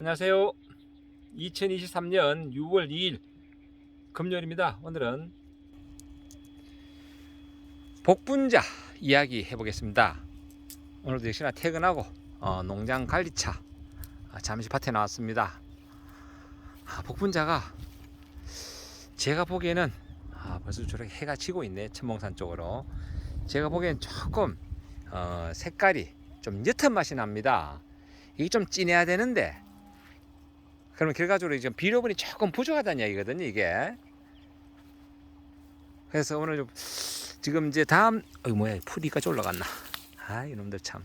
안녕하세요. 2023년 6월 2일 금요일입니다. 오늘은 복분자 이야기 해보겠습니다. 오늘도 역시나 퇴근하고 어, 농장 관리차 아, 잠시 밭에 나왔습니다. 아, 복분자가 제가 보기에는 아, 벌써 저렇게 해가 지고 있네 천몽산 쪽으로 제가 보기엔 조금 어, 색깔이 좀 옅은 맛이 납니다. 이게 좀 진해야 되는데 그러면 결과적으로 이제 비료분이 조금 부족하다는 이야기거든요, 이게. 그래서 오늘 좀 지금 이제 다음 어 뭐야 풀이까지 올라갔나? 아 이놈들 참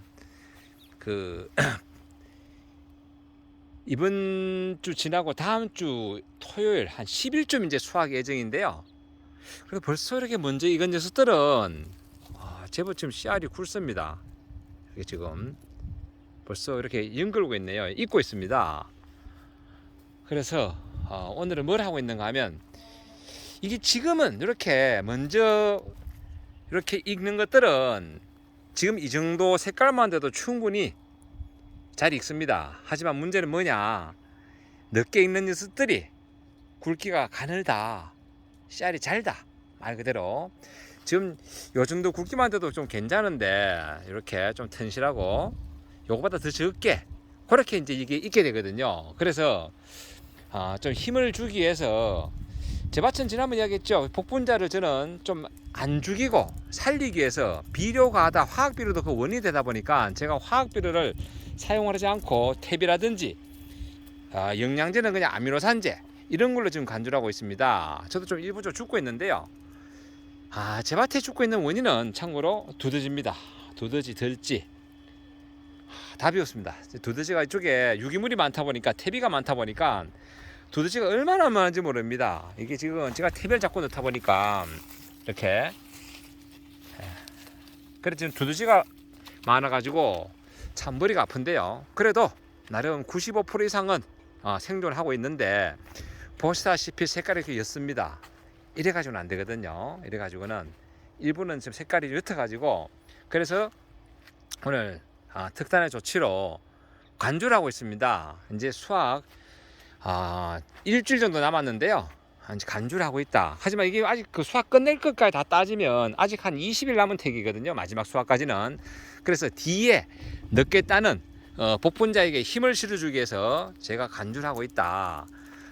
그 이번 주 지나고 다음 주 토요일 한 10일쯤 이제 수확 예정인데요. 그래서 벌써 이렇게 먼저 익은 녀석들은 와, 제법 지금 씨알이 굵습니다. 이게 지금 벌써 이렇게 연글고 있네요. 익고 있습니다. 그래서 어, 오늘은 뭘 하고 있는가 하면 이게 지금은 이렇게 먼저 이렇게 익는 것들은 지금 이 정도 색깔만 돼도 충분히 잘 익습니다. 하지만 문제는 뭐냐? 늦게 익는 녀석들이 굵기가 가늘다, 씨알이 잘다 말 그대로 지금 요 정도 굵기만 돼도 좀 괜찮은데 이렇게 좀 튼실하고 요거보다 더 적게 그렇게 이제 이게 익게 되거든요. 그래서 아, 좀 힘을 주기 위해서 제 밭은 지난번 이야기했죠. 복분자를 저는 좀 안 죽이고 살리기 위해서 비료가 다 화학 비료도 그 원인이 되다 보니까 제가 화학 비료를 사용하지 않고 탭이라든지 아, 영양제는 그냥 아미노산제 이런 걸로 지금 간주하고 있습니다. 저도 좀 일부 좀 죽고 있는데요. 아, 제 밭에 죽고 있는 원인은 참고로 두더지입니다. 두더지, 들지. 아, 답이었습니다. 두더지가 이쪽에 유기물이 많다 보니까 퇴비가 많다 보니까 두더지가 얼마나 많은지 모릅니다. 이게 지금 제가 퇴비를 자꾸 넣다 보니까 이렇게 예. 그래 지금 두더지가 많아가지고 참 머리가 아픈데요. 그래도 나름 95% 이상은 어, 생존을 하고 있는데 보시다시피 색깔이 이렇게 옅습니다. 이래가지고는 안 되거든요. 이래가지고는 일부는 지금 색깔이 옅어가지고 그래서 오늘 아, 특단의 조치로 관주를 하고 있습니다. 이제 수확 아, 일주일 정도 남았는데요. 이제 간주를 하고 있다. 하지만 이게 아직 그 수확 끝낼 것까지 다 따지면 아직 한 20일 남은 택이거든요. 마지막 수확까지는. 그래서 뒤에 늦게 따는 어, 복분자에게 힘을 실어주기 위해서 제가 간주를 하고 있다.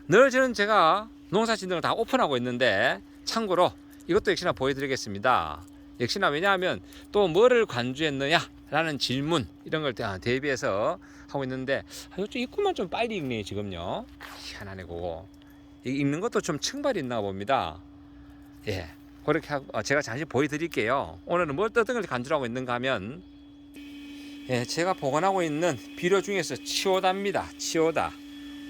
늘 저는 제가 농사 걸다 오픈하고 있는데 참고로 이것도 역시나 보여드리겠습니다. 역시나 왜냐하면 또 뭐를 관주했느냐 라는 질문 이런 걸 대- 대비해서 하고 있는데 아, 이쪽 입구만 좀 빨리 읽네 지금요. 희한하네 그거. 이 읽는 것도 좀 증발이 있나 봅니다. 예. 그렇게 하고 어, 제가 잠시 보여드릴게요. 오늘은 뭘 어떤 걸 간주하고 있는가 하면 예, 제가 보관하고 있는 비료 중에서 치오다입니다. 치오다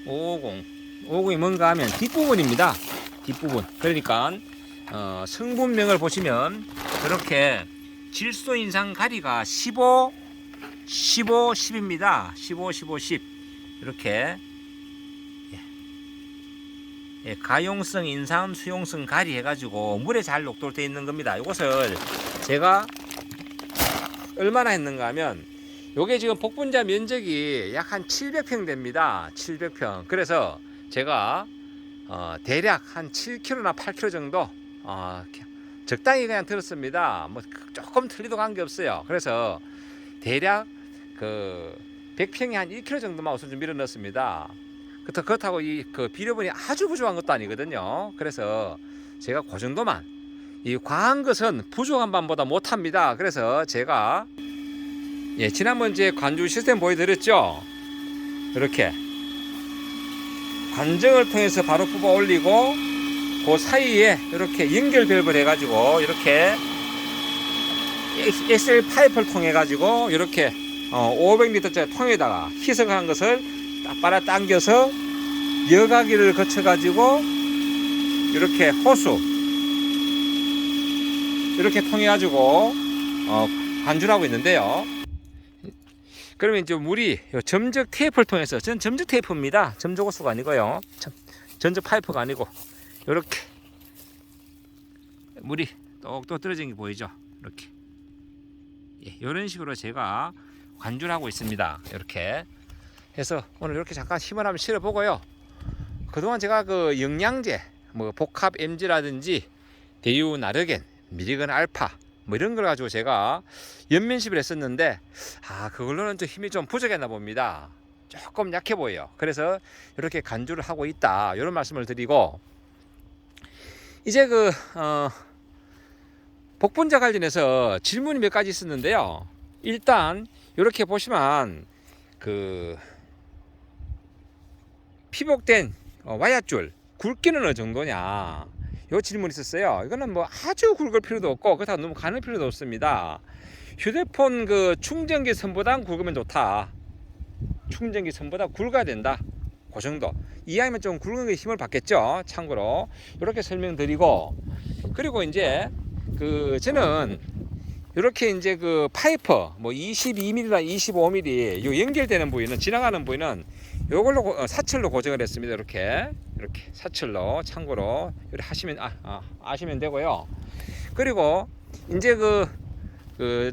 550 550이 뭔가 하면 뒷부분입니다. 뒷부분. 그러니까 어, 성분명을 보시면 이렇게 질소 인상 가리가 15 15 10입니다. 15 15 10 이렇게 예. 예, 가용성 인삼 수용성 가리 해가지고 물에 잘 녹돌돼 있는 겁니다. 이것을 제가 얼마나 했는가 하면 요게 지금 복분자 면적이 약 한 700평 됩니다. 700평. 그래서 제가 어, 대략 한 7kg나 8kg 정도 어, 적당히 그냥 들었습니다. 뭐 조금 틀리도 관계 없어요. 그래서 대략 그 100평에 한 1kg 정도만 우선 좀 밀어 넣습니다. 그렇다- 그렇다고 이 그 비료분이 아주 부족한 것도 아니거든요. 그래서 제가 그 정도만 이 과한 것은 부족한 밤보다 못합니다. 그래서 제가 예 지난번 제 관주 시스템 보여드렸죠. 이렇게 관정을 통해서 바로 뽑아 올리고 그 사이에 이렇게 연결별을 해가지고 이렇게 엑셀 파이프를 통해 가지고 이렇게 어, 500리터짜리 통에다가 희석한 것을 딱 빨아 당겨서 여가기를 거쳐 가지고 이렇게 호수 이렇게 통해 가지고 어, 관주를 하고 있는데요. 그러면 이제 물이 요 점적 테이프를 통해서 전 점적 테이프입니다. 점적 호수가 아니고요. 참, 점적 파이프가 아니고 이렇게 물이 똑똑 떨어지는 게 보이죠? 이렇게 예, 이런 식으로 제가 관주를 하고 있습니다. 이렇게 해서 오늘 이렇게 잠깐 힘을 한번 실어 보고요. 그동안 제가 그 영양제, 뭐 복합 MG라든지 대유 나르겐, 미리건 알파 뭐 이런 걸 가지고 제가 연면십을 했었는데 아 그걸로는 좀 힘이 좀 부족했나 봅니다. 조금 약해 보여요. 그래서 이렇게 간주를 하고 있다 이런 말씀을 드리고 이제 그 어, 복분자 관련해서 질문이 몇 가지 있었는데요. 일단 이렇게 보시면 그 피복된 어, 와야줄 굵기는 어느 정도냐 요 질문이 있었어요. 이거는 뭐 아주 굵을 필요도 없고 그렇다고 너무 가늘 필요도 없습니다. 휴대폰 그 충전기 선보다 굵으면 좋다. 충전기 선보다 굵어야 된다. 그 정도. 이왕이면 좀 굵은 게 힘을 받겠죠. 참고로 이렇게 설명드리고 그리고 이제 그 저는 이렇게 이제 그 파이퍼 뭐 22mm나 25mm 요 연결되는 부위는 지나가는 부위는 요걸로 고- 어, 사철로 고정을 했습니다. 이렇게 이렇게 사철로 참고로 이렇게 하시면 아, 아 아시면 되고요. 그리고 이제 그, 그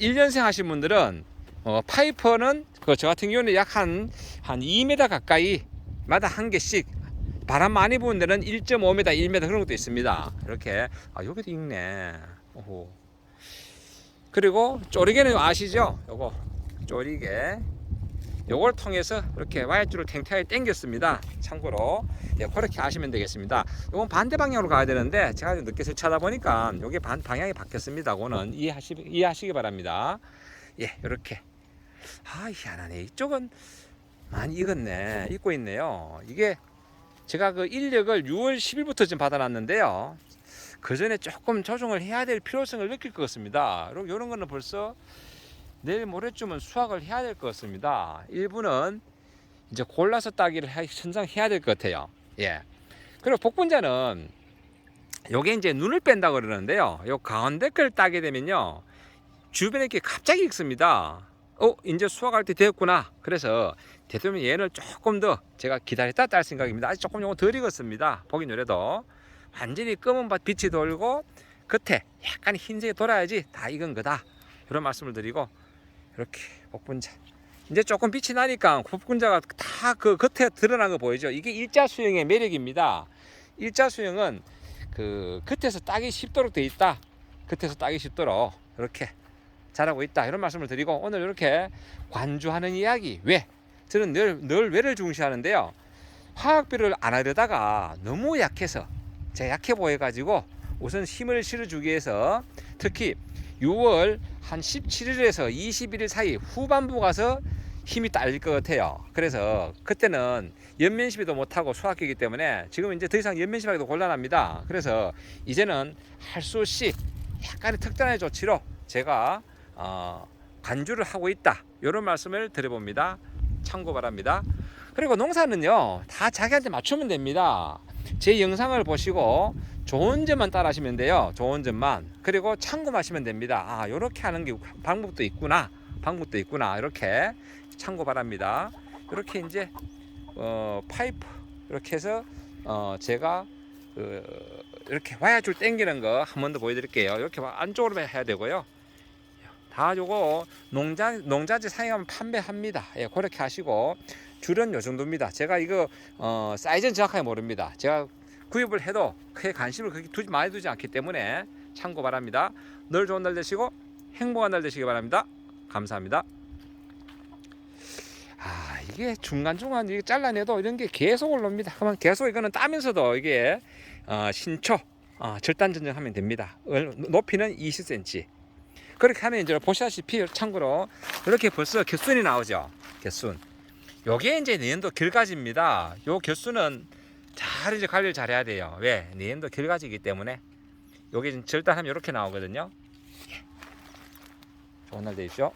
1년생 하신 분들은 어, 파이퍼는 그 저 같은 경우는 약한한 2m 가까이 마다 한 개씩 바람 많이 부는 데는 1.5m, 1m 그런 것도 있습니다. 이렇게 아 여기도 있네. 오호. 그리고 쪼리개는 아시죠? 요거 쪼리개. 요걸 통해서 이렇게 와이줄을 탱탱하게 당겼습니다. 참고로 예, 그렇게 하시면 되겠습니다. 요건 반대 방향으로 가야 되는데 제가 좀 늦게 설치하다 보니까 요게 반 방향이 바뀌었습니다. 그거는 이해하시 이해하시기 바랍니다. 예, 이렇게. 아 희한하네. 이쪽은 많이 익었네. 익고 있네요. 이게 제가 그 인력을 6월 10일부터 지금 받아놨는데요. 그 전에 조금 조정을 해야 될 필요성을 느낄 것 같습니다. 그리고 이런 거는 벌써 내일 모레쯤은 수확을 해야 될 것 같습니다. 일부는 이제 골라서 따기를 해- 선상해야 될 것 같아요. 예. 그리고 복분자는 요게 이제 눈을 뺀다 그러는데요. 요 가운데 걸 따게 되면요. 주변에 이렇게 갑자기 익습니다. 어, 이제 수확할 때 되었구나. 그래서 되도면 얘는 조금 더 제가 기다렸다 딸 생각입니다. 아직 조금 요거 덜 익었습니다. 보긴 요래도 완전히 검은 밭 빛이 돌고 겉에 약간 흰색이 돌아야지 다 익은 거다. 이런 말씀을 드리고 이렇게 복분자 이제 조금 빛이 나니까 복분자가 다 그 겉에 드러난 거 보이죠? 이게 일자 수영의 매력입니다. 일자 수영은 그 겉에서 따기 쉽도록 돼 있다. 겉에서 따기 쉽도록 이렇게 잘하고 있다. 이런 말씀을 드리고 오늘 이렇게 관주하는 이야기 왜? 저는 늘, 늘 왜를 중시하는데요. 화학비를 안 하려다가 너무 약해서 제가 약해 보여 가지고 우선 힘을 실어주기 위해서 특히 6월 한 17일에서 21일 사이 후반부 가서 힘이 딸릴 것 같아요. 그래서 그때는 연면시비도 못하고 수학기이기 때문에 지금 이제 더 이상 연면시비하기도 곤란합니다. 그래서 이제는 할 수 없이 약간의 특단의 조치로 제가 어, 간주를 하고 있다. 이런 말씀을 드려봅니다. 참고 바랍니다. 그리고 농사는요 다 자기한테 맞추면 됩니다. 제 영상을 보시고 좋은 점만 따라 하시면 돼요. 좋은 점만. 그리고 참고하시면 됩니다. 아, 이렇게 하는 게 방법도 있구나. 방법도 있구나. 이렇게 참고 바랍니다. 이렇게 이제 어, 파이프 이렇게 해서 어, 제가 그, 이렇게 와야줄 당기는 거 한 번 더 보여드릴게요. 이렇게 안쪽으로 해야 되고요. 다 요거 농자 농자재 사용하면 판매합니다. 예, 그렇게 하시고 줄은 요 정도입니다. 제가 이거 어, 사이즈는 정확하게 모릅니다. 제가 구입을 해도 크게 관심을 그렇게 두지 많이 두지 않기 때문에 참고 바랍니다. 늘 좋은 날 되시고 행복한 날 되시기 바랍니다. 감사합니다. 아 이게 중간 중간 이게 잘라내도 이런 게 계속 올라옵니다. 그러면 계속 이거는 따면서도 이게 어, 신초 어, 절단 전정하면 됩니다. 얼- 높이는 20cm. 그렇게 하면 이제 보시다시피 참고로 이렇게 벌써 개순이 나오죠. 개순. 요게 이제 내년도 결과지입니다. 요 개수는 잘 이제 관리를 잘 해야 돼요. 왜? 내년도 결과지이기 때문에 요게 절단하면 이렇게 나오거든요. 예. 좋은 날 되십시오.